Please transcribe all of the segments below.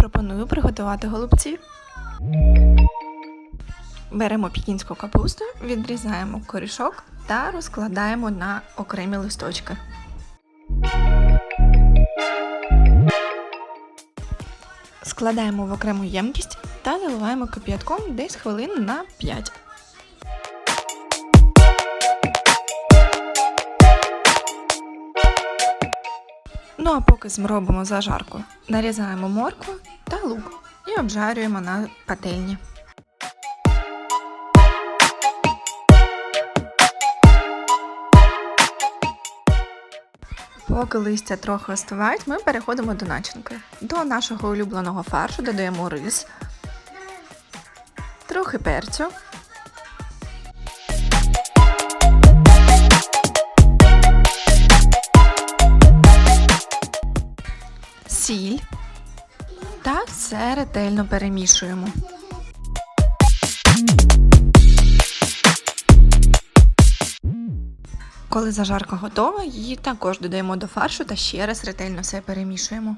Пропоную приготувати голубці. Беремо пікінську капусту, відрізаємо корішок та розкладаємо на окремі листочки. Складаємо в окрему ємкість та заливаємо кип'ятком десь хвилин на 5. Ну а поки зробимо зажарку, нарізаємо моркву та лук і обжарюємо на пательні. Поки листя трохи остивають, ми переходимо до начинки. До нашого улюбленого фаршу додаємо рис, трохи перцю, сіль та все ретельно перемішуємо. Коли зажарка готова, її також додаємо до фаршу та ще раз ретельно все перемішуємо.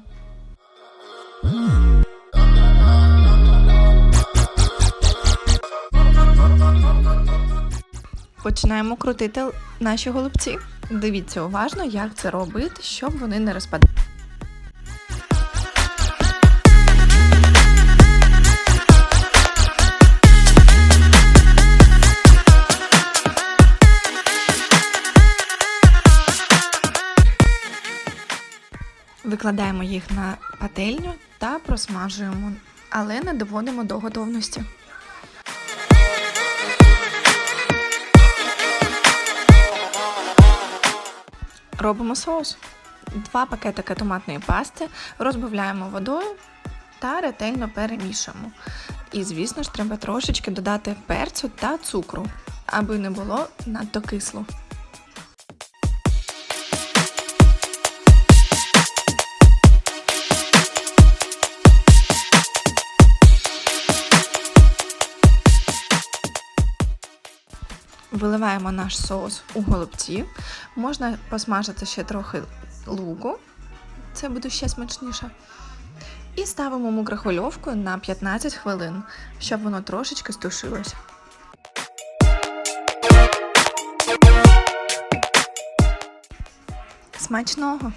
Починаємо крутити наші голубці. Дивіться уважно, як це робити, щоб вони не розпадали. Викладаємо їх на пательню та просмажуємо, але не доводимо до готовності. Робимо соус. Два пакетики томатної пасти розбавляємо водою та ретельно перемішуємо. І, звісно ж, треба трошечки додати перцю та цукру, аби не було надто кисло. Виливаємо наш соус у голубці. Можна посмажити ще трохи луку, це буде ще смачніше. І ставимо мукрохвильовку на 15 хвилин, щоб воно трошечки стушилось. Смачного!